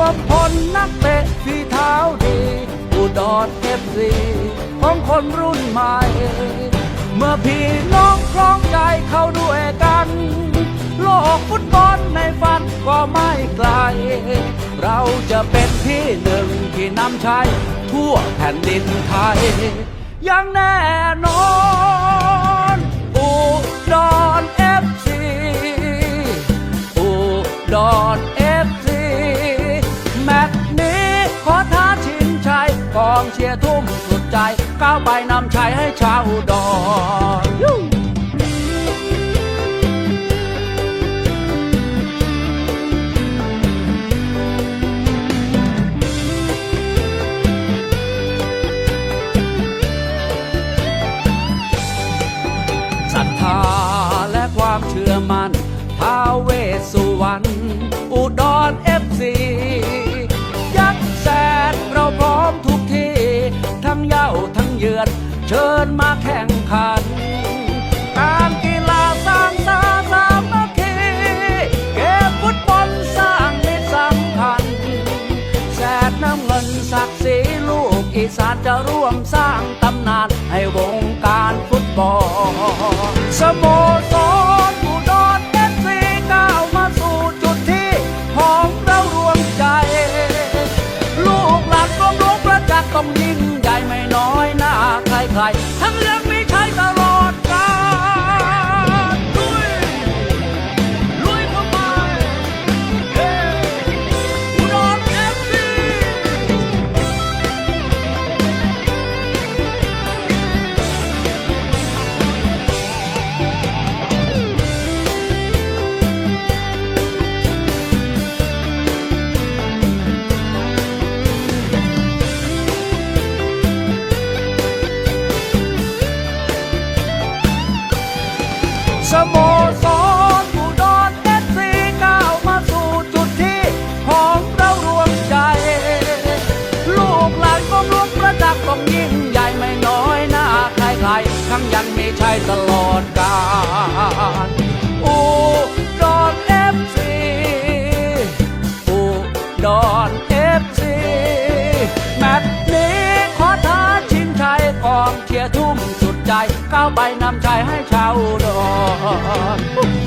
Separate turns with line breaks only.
วมพลนักเตะฝีเท้าดีอุดรเอฟซีของคนรุ่นใหม่ เมื่อพี่น้องคล้องใจเข้าด้วยกัน โลกฟุตบอลในฝันก็ไม่ไกล เราจะเป็นที่หนึ่งที่นำชัยทั่วแผ่นดินไทยอย่างแน่นอนอุดรเอฟซีอุดรเอ ใจก้าวไปนำชัยให้ชาวอุดรยูศรัทธาและความเชื่อมัน่นท้าเวสสุวรรณอุดรเอฟซี เชิญมาแข่งขัน การกีฬาสร้างสาสามัคคีเกมฟุตบอลสร้างมิตรสัมพันธ์แสดน้ำเงินศักดิ์ศรีลูกอีสานจะร่วมสร้างตำนานให้วงการฟุตบอลสโมสรอุดรเอฟซีก้าวมาสู่จุดที่ของเรารวมใจ ลูกหลานกรมหลวงประจักษ์ต้องยิ่งใหญ่ไม่น้อยหน้า ใสโมสรอุดรเอฟซีก้าวมาสู่จุดที่ของเรารวมใจ ลูกหลานกรมหลวงประจักษ์ต้องยิ่งใหญ่ไม่น้อยหน้าใครๆทั้งยังมีชัยตลอดกาลอุดรเอฟซีอุดรเอฟซีแมตช์นี้ขอท้าชิงชัยกองเชียร์ทุ่ม ใจก้าวไปนำใจให้ชาวอุด